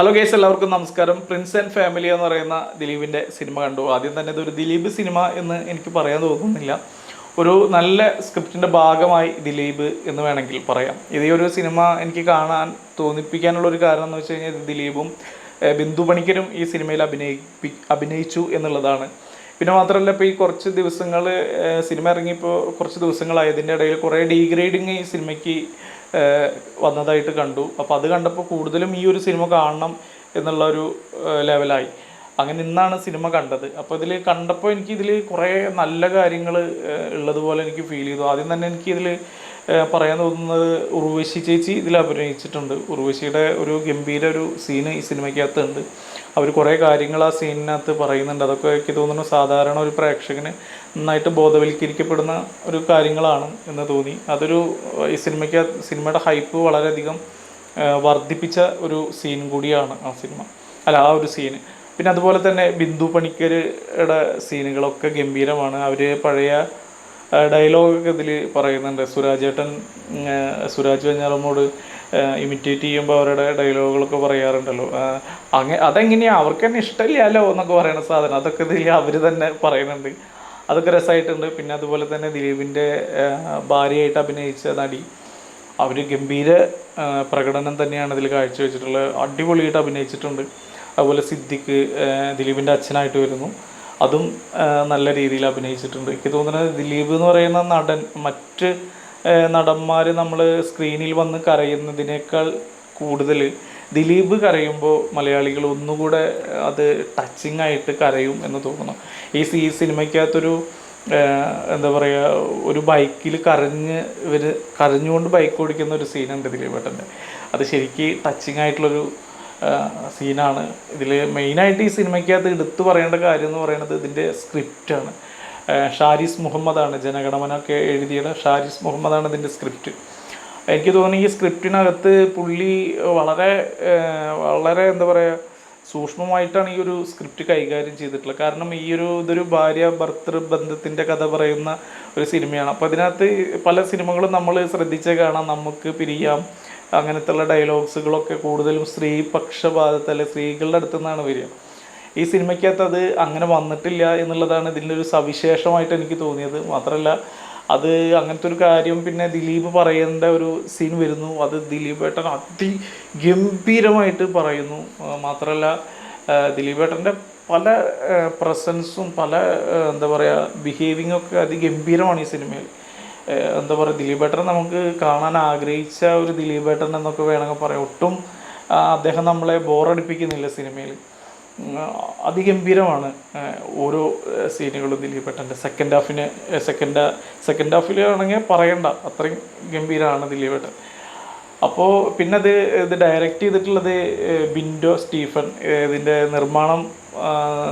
Hello guys എല്ലാവർക്കും നമസ്കാരം. Prince and family എന്ന് പറയുന്ന ദിലീപിന്റെ സിനിമ കണ്ടു. ആദ്യം തന്നെ ഇതൊരു ദിലീപ് സിനിമ എന്ന് എനിക്ക് പറയാൻ തോന്നുന്നില്ല. ഒരു നല്ല സ്ക്രിപ്റ്റിന്റെ ഭാഗമായി ദിലീപ് എന്ന് വേണമെങ്കിൽ പറയാം. ഇതേ ഒരു സിനിമ എനിക്ക് കാണാൻ തോന്നിപ്പിക്കാനുള്ള ഒരു കാരണം എന്ന് വെച്ച് കഴിഞ്ഞാൽ ദിലീപും ബിന്ദു പണിക്കരും ഈ സിനിമയിൽ അഭിനയിപ്പി അഭിനയിച്ചു എന്നുള്ളതാണ്. പിന്നെ മാത്രമല്ല ഇപ്പോൾ ഈ കുറച്ച് ദിവസങ്ങൾ സിനിമ ഇറങ്ങിയപ്പോൾ കുറച്ച് ദിവസങ്ങളായതിന്റെ ഇടയിൽ കുറേ ഡീഗ്രേഡിങ് ഈ സിനിമയ്ക്ക് വന്നതായിട്ട് കണ്ടു. അപ്പോൾ അത് കണ്ടപ്പോൾ കൂടുതലും ഈ ഒരു സിനിമ കാണണം എന്നുള്ള ഒരു ലെവലായി. അങ്ങനെ ഇന്നാണ് സിനിമ കണ്ടത്. അപ്പോൾ ഇതിൽ കണ്ടപ്പോൾ എനിക്ക് ഇതിൽ കുറേ നല്ല കാര്യങ്ങൾ ഉള്ളതുപോലെ എനിക്ക് ഫീൽ ചെയ്തു. ആദ്യം തന്നെ എനിക്ക് ഇതിൽ പറയാൻ തോന്നുന്നത് ഉർവശി ചേച്ചി ഇതിൽ അഭിനയിച്ചിട്ടുണ്ട്. ഉർവശിയുടെ ഒരു ഗംഭീര ഒരു സീന് ഈ സിനിമയ്ക്കകത്തുണ്ട്. അവർ കുറേ കാര്യങ്ങൾ ആ സീനിനകത്ത് പറയുന്നുണ്ട്. അതൊക്കെ എനിക്ക് തോന്നുന്നു സാധാരണ ഒരു പ്രേക്ഷകന് നന്നായിട്ട് ബോധവൽക്കരിക്കപ്പെടുന്ന ഒരു കാര്യങ്ങളാണ് എന്ന് തോന്നി. അതൊരു ഈ സിനിമയ്ക്ക് സിനിമയുടെ ഹൈപ്പ് വളരെയധികം വർദ്ധിപ്പിച്ച ഒരു സീൻ കൂടിയാണ് ആ സിനിമ. അല്ല ആ ഒരു സീന് പിന്നെ അതുപോലെ തന്നെ ബിന്ദു പണിക്കരുടെ സീനുകളൊക്കെ ഗംഭീരമാണ്. അവർ പഴയ ഡയലോഗൊക്കെ ഇതിൽ പറയുന്നുണ്ട്. സുരാജ് ഏട്ടൻ സുരാജ് വെഞ്ഞാറമ്മോട് ഇമിറ്റേറ്റ് ചെയ്യുമ്പോൾ അവരുടെ ഡയലോഗുകളൊക്കെ പറയാറുണ്ടല്ലോ. അങ്ങ അതെങ്ങനെയാണ് അവർക്ക് തന്നെ ഇഷ്ടമില്ലല്ലോ എന്നൊക്കെ പറയുന്ന സാധനം. അതൊക്കെ ഇതിൽ അവർ തന്നെ പറയുന്നുണ്ട്. അതൊക്കെ രസമായിട്ടുണ്ട് പിന്നെ അതുപോലെ തന്നെ ദിലീപിന്റെ ഭാര്യയായിട്ട് അഭിനയിച്ച നടി. അവർ ഗംഭീര പ്രകടനം തന്നെയാണ് ഇതിൽ കാഴ്ചവെച്ചിട്ടുള്ളത്. അടിപൊളിയായിട്ട് അഭിനയിച്ചിട്ടുണ്ട്. അതുപോലെ സിദ്ദിഖ് ദിലീപിന്റെ അച്ഛനായിട്ട് വരുന്നു. അതും നല്ല രീതിയിൽ അഭിനയിച്ചിട്ടുണ്ട്. എനിക്ക് തോന്നുന്നത് ദിലീപ് എന്ന് പറയുന്ന നടൻ മറ്റ് നടന്മാർ നമ്മൾ സ്ക്രീനിൽ വന്ന് കരയുന്നതിനേക്കാൾ കൂടുതൽ ദിലീപ് കരയുമ്പോൾ മലയാളികൾ ഒന്നുകൂടെ അത് ടച്ചിങ് ആയിട്ട് കരയും എന്ന് തോന്നുന്നു. ഈ സി സിനിമയ്ക്കകത്തൊരു എന്താ പറയുക ഒരു ബൈക്കിൽ കരഞ്ഞ് ഇവർ കരഞ്ഞുകൊണ്ട് ബൈക്ക് ഓടിക്കുന്ന ഒരു സീനുണ്ട് ദിലീപേട്ടന്റെ. അത് ശരിക്കും ടച്ചിങ് ആയിട്ടുള്ളൊരു സീനാണ്. ഇതിൽ മെയിനായിട്ട് ഈ സിനിമയ്ക്കകത്ത് എടുത്തു പറയേണ്ട കാര്യം എന്ന് പറയുന്നത് ഇതിന്റെ സ്ക്രിപ്റ്റാണ് ഷാരിസ് മുഹമ്മദാണ്. ജനഗണമനൊക്കെ എഴുതിയത് ഷാരിസ് മുഹമ്മദാണ് ഇതിന്റെ സ്ക്രിപ്റ്റ്. എനിക്ക് തോന്നുന്നു ഈ സ്ക്രിപ്റ്റിനകത്ത് പുള്ളി വളരെ വളരെ എന്താ പറയുക സൂക്ഷ്മമായിട്ടാണ് ഈ ഒരു സ്ക്രിപ്റ്റ് കൈകാര്യം ചെയ്തിട്ടുള്ളത്. കാരണം ഈ ഒരു ഇതൊരു ഭാര്യ ഭർത്തൃ ബന്ധത്തിന്റെ കഥ പറയുന്ന ഒരു സിനിമയാണ്. അപ്പോൾ അതിനകത്ത് പല സിനിമകളും നമ്മൾ ശ്രദ്ധിച്ചേ കാണാം. നമുക്ക് പിരിയാം. അങ്ങനത്തുള്ള ഡയലോഗ്സുകളൊക്കെ കൂടുതലും സ്ത്രീ പക്ഷപാതത്തെ അല്ലെ സ്ത്രീകളുടെ അടുത്തു നിന്നാണ് വരിക. ഈ സിനിമയ്ക്കകത്ത് അത് അങ്ങനെ വന്നിട്ടില്ല എന്നുള്ളതാണ് ഇതിന്റെ ഒരു സവിശേഷമായിട്ട് എനിക്ക് തോന്നിയത്. മാത്രമല്ല അത് അങ്ങനത്തെ ഒരു കാര്യം പിന്നെ ദിലീപ് പറയേണ്ട ഒരു സീൻ വരുന്നു. അത് ദിലീപ് ഏട്ടൻ അതിഗംഭീരമായിട്ട് പറയുന്നു. മാത്രമല്ല ദിലീപ് ഏട്ടന്റെ പല പ്രസൻസും പല എന്താ പറയുക ബിഹേവിങ്ങൊക്കെ അതിഗംഭീരമാണ് ഈ സിനിമയിൽ. എന്താ പറയുക ദിലീപേട്ടൻ നമുക്ക് കാണാൻ ആഗ്രഹിച്ച ഒരു ദിലീപേട്ടൻ എന്നൊക്കെ വേണമെങ്കിൽ പറയാം. ഒട്ടും അദ്ദേഹം നമ്മളെ ബോറടിപ്പിക്കുന്നില്ല സിനിമയിൽ. അതിഗംഭീരമാണ് ഓരോ സീനുകളും ദിലീപേട്ടന്റെ. സെക്കൻഡ് ഹാഫിന് സെക്കൻഡ് സെക്കൻഡ് ഹാഫിൽ ആണെങ്കിൽ പറയണ്ട അത്രയും ഗംഭീരമാണ് ദിലീപേട്ടൻ. അപ്പോൾ പിന്നെ അത് ഇത് ഡയറക്റ്റ് ചെയ്തിട്ടുള്ളത് ബിൻഡോ സ്റ്റീഫൻ ഇതിന്റെ നിർമ്മാണം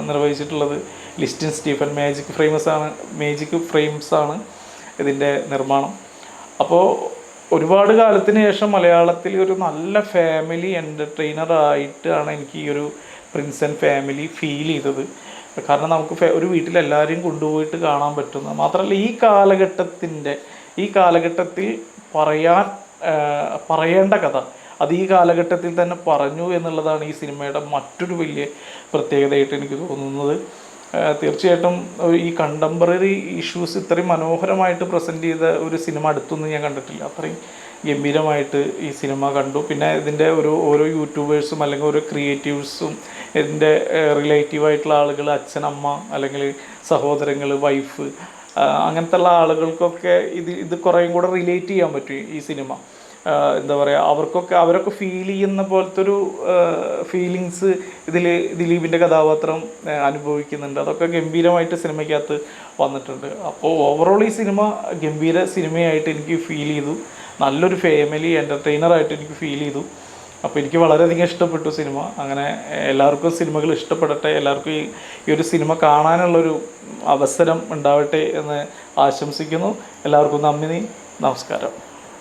നിർവഹിച്ചിട്ടുള്ളത് ലിസ്റ്റിൻ സ്റ്റീഫൻ. മാജിക് ഫ്രെയിംസ് ആണ് മാജിക് ഫ്രെയിംസ് ആണ്. ഇതിന്റെ നിർമ്മാണം. അപ്പോൾ ഒരുപാട് കാലത്തിന് ശേഷം മലയാളത്തിൽ ഒരു നല്ല ഫാമിലി എന്റർടൈനറായിട്ടാണ് എനിക്ക് ഈ ഒരു പ്രിൻസ് ആൻഡ് ഫാമിലി ഫീൽ ചെയ്തത്. കാരണം നമുക്ക് ഒരു വീട്ടിൽ എല്ലാവരെയും കൊണ്ടുപോയിട്ട് കാണാൻ പറ്റുന്ന മാത്രമല്ല ഈ കാലഘട്ടത്തിന്റെ ഈ കാലഘട്ടത്തിൽ പറയാൻ പറയേണ്ട കഥ അത് ഈ കാലഘട്ടത്തിൽ തന്നെ പറഞ്ഞു എന്നുള്ളതാണ് ഈ സിനിമയുടെ മറ്റൊരു വലിയ പ്രത്യേകതയായിട്ട് എനിക്ക് തോന്നുന്നത്. തീർച്ചയായിട്ടും ഈ കണ്ടംപററി ഇഷ്യൂസ് ഇത്രയും മനോഹരമായിട്ട് പ്രസന്റ് ചെയ്ത ഒരു സിനിമ അടുത്തൊന്നും ഞാൻ കണ്ടിട്ടില്ല. അത്രയും ഗംഭീരമായിട്ട് ഈ സിനിമ കണ്ടു. പിന്നെ ഇതിന്റെ ഒരു ഓരോ യൂട്യൂബേഴ്സും അല്ലെങ്കിൽ ഓരോ ക്രിയേറ്റീവ്സും ഇതിന്റെ റിലേറ്റീവായിട്ടുള്ള ആളുകൾ അച്ഛനമ്മ അല്ലെങ്കിൽ സഹോദരങ്ങൾ വൈഫ് അങ്ങനത്തെ ഉള്ള ആളുകൾക്കൊക്കെ ഇത് ഇത് കുറേയും കൂടെ റിലേറ്റ് ചെയ്യാൻ പറ്റും ഈ സിനിമ എന്താ പറയുക അവർക്കൊക്കെ അവരൊക്കെ ഫീൽ ചെയ്യുന്ന പോലത്തെ ഒരു ഫീലിങ്സ് ഇതിൽ ദിലീപിന്റെ കഥാപാത്രം അനുഭവിക്കുന്നുണ്ട്. അതൊക്കെ ഗംഭീരമായിട്ട് സിനിമയ്ക്കകത്ത് വന്നിട്ടുണ്ട്. അപ്പോൾ ഓവറോൾ ഈ സിനിമ ഗംഭീര സിനിമയായിട്ട് എനിക്ക് ഫീൽ ചെയ്തു. നല്ലൊരു ഫാമിലി എന്റർടൈനറായിട്ട് എനിക്ക് ഫീൽ ചെയ്തു. അപ്പോൾ എനിക്ക് വളരെയധികം ഇഷ്ടപ്പെട്ടു സിനിമ. അങ്ങനെ എല്ലാവർക്കും സിനിമകൾ ഇഷ്ടപ്പെടട്ടെ എല്ലാവർക്കും ഈ ഈ ഒരു സിനിമ കാണാനുള്ളൊരു അവസരം ഉണ്ടാവട്ടെ എന്ന് ആശംസിക്കുന്നു. എല്ലാവർക്കും നന്ദി നമസ്കാരം.